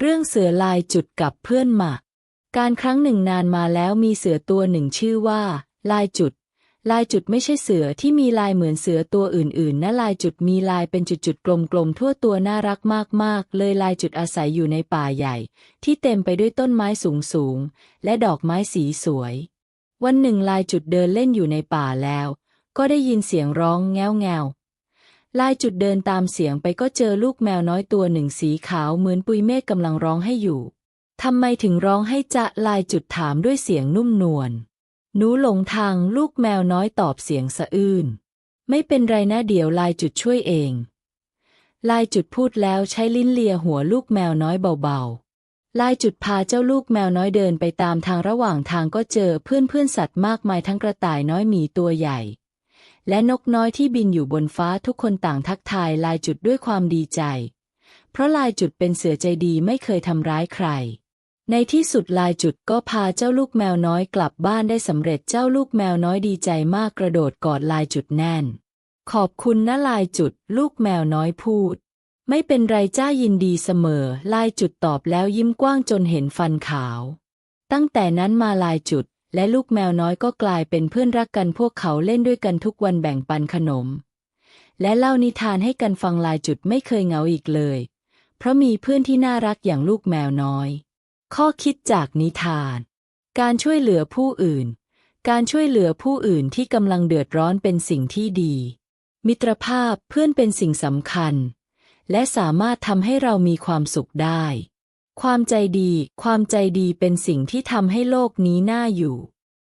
เรื่องเสือลายจุดกับเพื่อนหมาก การครั้งหนึ่งนานมาแล้วมีเสือตัวหนึ่งชื่อว่า ลายจุด ลายจุดไม่ใช่เสือที่มีลายเหมือนเสือตัวอื่นๆ นะลายจุดมีลายเป็นจุดๆกลมๆทั่วตัวน่ารักมากๆ เลยลายจุดอาศัยอยู่ในป่าใหญ่ ที่เต็มไปด้วยต้นไม้สูงๆ และดอกไม้สีสวย วันหนึ่งลายจุดเดินเล่นอยู่ในป่าแล้ว ก็ได้ยินเสียงร้องแง้วแงว ลายจุดเดินตามเสียงไปก็เจอลูกแมวน้อยตัวหนึ่งสีขาวเหมือนปุยเมฆกำลังร้องให้อยู่ ทำไมถึงร้องให้จะลายจุดถามด้วยเสียงนุ่มนวล หนูหลงทางลูกแมวน้อยตอบเสียงสะอื้น ไม่เป็นไรนะเดี๋ยวลายจุดช่วยเอง ลายจุดพูดแล้วใช้ลิ้นเลียหัวลูกแมวน้อยเบาๆ ลายจุดพาเจ้าลูกแมวน้อยเดินไปตามทางระหว่างทางก็เจอเพื่อนเพื่อนสัตว์มากมายทั้งกระต่ายน้อยหมีตัวใหญ่ และนกน้อยที่บินอยู่บนฟ้าทุกคนต่างทักทายลายจุดด้วยความดีใจ เพราะลายจุดเป็นเสือใจดีไม่เคยทำร้ายใคร ในที่สุดลายจุดก็พาเจ้าลูกแมวน้อยกลับบ้านได้สำเร็จเจ้าลูกแมวน้อยดีใจมากกระโดดกอดลายจุดแน่น ขอบคุณนะลายจุด ลูกแมวน้อยพูด ไม่เป็นไรจ้ายินดีเสมอ ลายจุดตอบแล้วยิ้มกว้างจนเห็นฟันขาว ตั้งแต่นั้นมาลายจุด และลูกแมวน้อยก็กลายเป็นเพื่อนรักกันพวกเขาเล่นด้วยกันทุกวันแบ่งปันขนม และเล่านิทานให้กันฟังลายจุดไม่เคยเหงาอีกเลย เพราะมีเพื่อนที่น่ารักอย่างลูกแมวน้อย ข้อคิดจากนิทาน การช่วยเหลือผู้อื่น การช่วยเหลือผู้อื่นที่กำลังเดือดร้อนเป็นสิ่งที่ดี มิตรภาพเพื่อนเป็นสิ่งสำคัญ และสามารถทำให้เรามีความสุขได้ ความใจดี ความใจดีเป็นสิ่งที่ทำให้โลกนี้น่าอยู่